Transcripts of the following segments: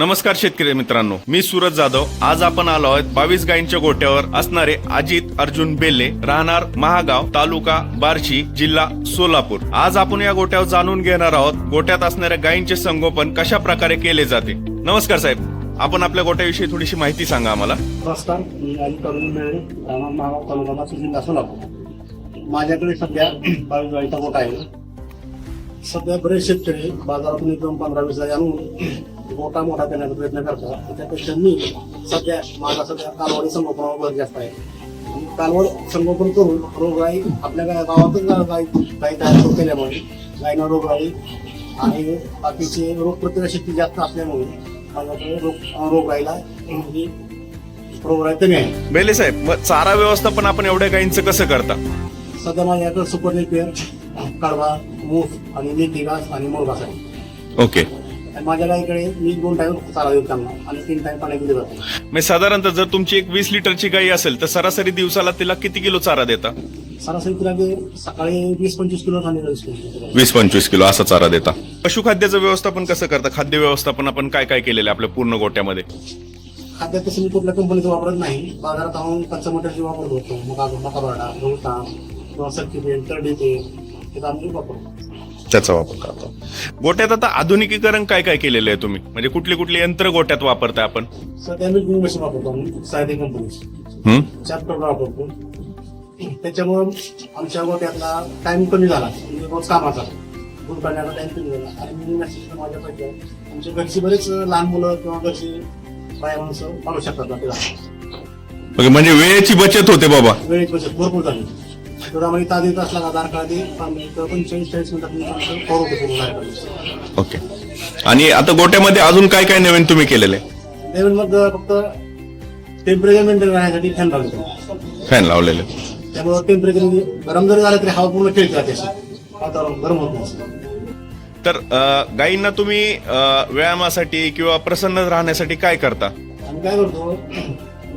नमस्कार शेतकरी मित्रांनो मी सूरज जाधव. आज आपण आलो आहोत बावीस गायींच्या गोट्यावर असणारे अजित अर्जुन बेले राहणार महागाव तालुका बार्शी जिल्हा सोलापूर. आज आपण या गोट्यावर जाणून घेणार आहोत गोट्यात असणाऱ्या गायींचे संगोपन कशा प्रकारे केले जाते. नमस्कार साहेब आपण आपल्या गोट्याविषयी थोडीशी माहिती सांगा आम्हाला. नमस्कार मी अजित अर्जुन बेले राहणार महागाव तालुका बार्शी जिल्हा सोलापूर. माझ्याकडे सध्या बावीस गायीचा गोठा आहे. सध्या बरेच शेतकरी बाजारातून एकदम पंधरा वीस आणून गोठा मोठा करण्याचा प्रयत्न करतात त्यापेक्षा मी सध्या माझा सध्या कालवडी संगोपनावर भर जास्त आहे. कालवड संगोपन करून रोगराई आपल्या गावातच गाई गाई तयार केल्यामुळे गायीना रोगराई आणि बाकीचे रोग प्रतिकारशक्ती जास्त असल्यामुळे माझ्याकडे रोग रोगराईला ही रोगराई कमी आहे. बेले साहेब मग चारा व्यवस्थापन आपण एवढ्या गायींचं कसं करता? सध्या माझ्याकडे सुपर नेपियर कडवा मूस आणि मेथी घास आणि मोरघास आहे ओके. आणि माझ्या गाईकडे मी दोन टाइम त्यांना. आणि तीन टाइम पाणी दिले जाते मग साधारणतः जर तुमची एक वीस लिटरची गाई असेल तर सरासरी दिवसाला तिला किती किलो चारा देता? सरासरी तिला ते सकाळी वीस पंचवीस किलो आणि वीस किलो वीस पंचवीस किलो असा चारा देता. पशुखाद्याचं व्यवस्थापन कसं करता? खाद्य व्यवस्थापन आपण काय काय केलेलं आहे आपल्या पूर्ण गोट्यामध्ये? खाद्यात तसं मी कुठल्या कंपनीचं वापरत नाही. बाजारात आणून कच्चा मटेरियल वापरत होतो. मका मका बरडा गहू तांब किंवा सरकी तेल करडी हे आम्ही वापरतो. त्याचा वापर करतो. गोट्यात आता आधुनिकीकरण काय काय केलेलं आहे तुम्ही? म्हणजे कुठली कुठली यंत्र गोट्यात वापरताय आपण? सध्या मी गुंग मशीन वापरतो आम्ही? चॅप्टर वापरतो. त्याच्यामुळं आमच्या गोट्यातला टाइम कमी झाला. म्हणजे रोज कामाचा. दूध काढण्याचा टाइम कमी झाला. आणि मी मेसेज माझ्यापैकी आमच्या घरची बरेच लहान मुलं किंवा घरची बाया माणसं पाडू शकतात म्हणजे वेळेची बचत होते बाबा. वेळेची बचत भरपूर झाली तर आम्हाला असला पंचेचाळीस चाळीस मिनिटात. ओके. आणि आता गोट्यामध्ये अजून काय काय नवीन तुम्ही केलेले? नवीन मग फक्त टेम्परेचर मेंटेन राहण्यासाठी फॅन लावतो फॅन लावलेले. त्यामुळे टेम्परेचर गरम जरी झालं तरी हवा पूर्ण खेळत राहते. वातावरण गरम होत नाही. तर अं, गायींना तुम्ही व्यायामासाठी किंवा प्रसन्न राहण्यासाठी काय करता? आम्ही काय करतो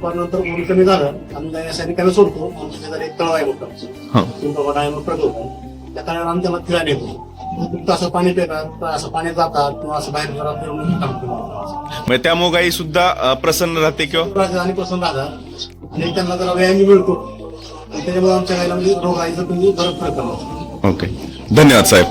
दुपारनंतर ऊन कमी झालं आम्ही अशा ठिकाणी सोडतो. आमच्या एक तळा आहे मोठं. पिंपळगाव आहे मोठं होतं. त्या तळ्यावर आम्ही त्याला फिरायला येतो असं पाणी पितात असं पाण्यात जातात किंवा असं बाहेर जरा फिरून काम करतात. म्हणजे त्यामुळे सुद्धा प्रसन्न राहते किंवा? आणि राहतात. आणि त्यांना जरा व्यायाम मिळतो. आणि त्याच्यामुळे आमच्या गायला म्हणजे रोग आहे तर तुम्ही फरक करणार ओके. धन्यवाद साहेब.